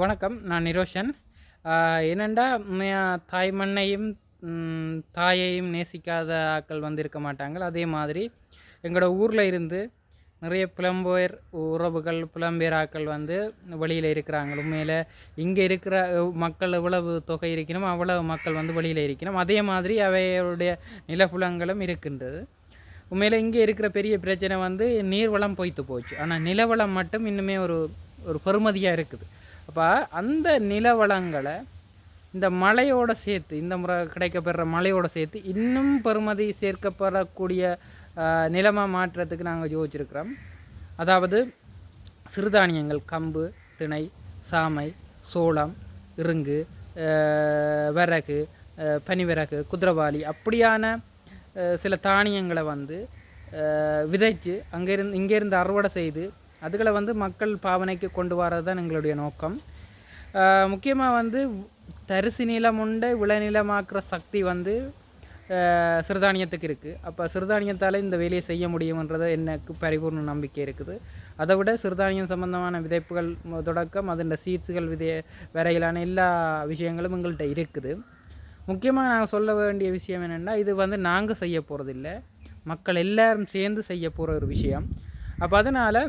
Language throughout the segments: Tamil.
வணக்கம். நான் நிரோஷன். என்னெண்டா தாய் மண்ணையும் தாயையும் நேசிக்காத ஆட்கள் வந்து இருக்க மாட்டாங்க. அதே மாதிரி எங்களோட ஊரில் இருந்து நிறைய புலம்பெயர் உறவுகள் புலம்பெயர் ஆட்கள் வந்து வெளியில் இருக்கிறாங்க. உண்மையில் இங்கே இருக்கிற மக்கள் எவ்வளவு தொகை இருக்கணும் அவ்வளவு மக்கள் வந்து வெளியில் இருக்கணும் அதே மாதிரி அவையுடைய நிலப்புலங்களும் இருக்கின்றது. உண்மையில் இங்கே இருக்கிற பெரிய பிரச்சனை வந்து நீர்வளம் பொய்த்து போச்சு. ஆனால் நிலவளம் மட்டும் இன்னுமே ஒரு ஒரு பெருமதியாக இருக்குது. அப்போ அந்த நிலவளங்களை இந்த மழையோடு சேர்த்து இந்த முறை கிடைக்கப்பெற மலையோடு சேர்த்து இன்னும் பெருமதி சேர்க்கப்படக்கூடிய நிலமாக மாற்றத்துக்கு நாங்கள் யோசிச்சிருக்கிறோம். அதாவது சிறுதானியங்கள் கம்பு திணை சாமை சோளம் இருங்கு விறகு பனிவிறகு குதிரவாளி அப்படியான சில தானியங்களை வந்து விதைச்சு அங்கேருந்து இங்கேருந்து அறுவடை செய்து அதுகளை வந்து மக்கள் பாவனைக்கு கொண்டு வரது தான் எங்களுடைய நோக்கம். முக்கியமாக வந்து தரிசு நிலம் உண்டை விளைநிலமாக்குற சக்தி வந்து சிறுதானியத்துக்கு இருக்குது அப்போ சிறுதானியத்தால் இந்த வேலையை செய்ய முடியும்ன்றது எனக்கு பரிபூர்ண நம்பிக்கை இருக்குது. அதை விட சிறுதானியம் சம்பந்தமான விதைப்புகள் தொடக்கம் அதன் சீட்ஸுகள் விதை வரையிலான எல்லா விஷயங்களும் எங்கள்கிட்ட இருக்குது. முக்கியமாக நாங்கள் சொல்ல வேண்டிய விஷயம் என்னென்னா இது வந்து நாங்கள் செய்ய போகிறதில்ல மக்கள் எல்லாரும் சேர்ந்து செய்ய போகிற ஒரு விஷயம். அப்போ அதனால்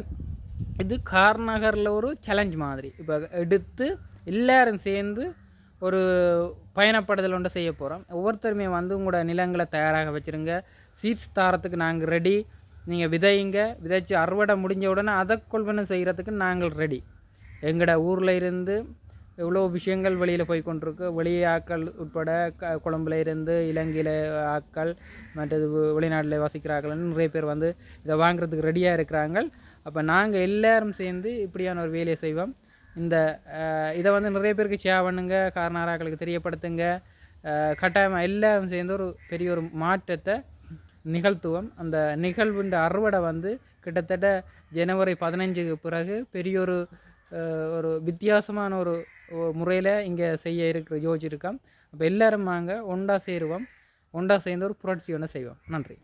இது கார்நகரில் ஒரு சேலஞ்ச் மாதிரி. இப்போ எடுத்து எல்லோரும் சேர்ந்து ஒரு பயணப்படுதல் ஒன்று செய்ய போகிறோம் ஒவ்வொருத்தருமே வந்து உங்களோட நிலங்களை தயாராக வச்சுருங்க. சீட்ஸ் தாரத்துக்கு நாங்கள் ரெடி நீங்கள் விதைங்க விதைச்சு அறுவடை முடிஞ்ச உடனே அதை கொள்வனை செய்கிறதுக்கு நாங்கள் ரெடி எங்களோட ஊரில் இருந்து எவ்வளோ விஷயங்கள் வெளியில் போய் கொண்டிருக்கு. வெளி ஆட்கள் உட்பட க கொழம்புல இருந்து இலங்கையில் ஆட்கள் மற்றது வெளிநாட்டில் வசிக்கிற ஆட்கள்னு நிறைய பேர் வந்து இதை வாங்குறதுக்கு ரெடியாக இருக்கிறாங்க. அப்போ நாங்கள் எல்லாரும் சேர்ந்து இப்படியான ஒரு வேலையை செய்வோம். இந்த இதை வந்து நிறைய பேருக்கு ஷேர் பண்ணுங்க காரணாராக்களுக்கு தெரியப்படுத்துங்க. கட்டாயமாக எல்லோரும் எல்லாரும் சேர்ந்து ஒரு பெரிய ஒரு மாற்றத்தை நிகழ்த்துவோம். அந்த நிகழ்வுண்ட அறுவடை வந்து கிட்டத்தட்ட ஜனவரி பதினஞ்சுக்கு பிறகு பெரிய ஒரு ஒரு வித்தியாசமான ஒரு முறையில் இங்கே செய்ய இருக்கிற யோசிச்சிருக்கோம். அப்போ எல்லோரும் வாங்க ஒன்றா சேருவோம். ஒன்றா சேர்ந்து ஒரு புரட்சி ஒன்று செய்வோம். நன்றி.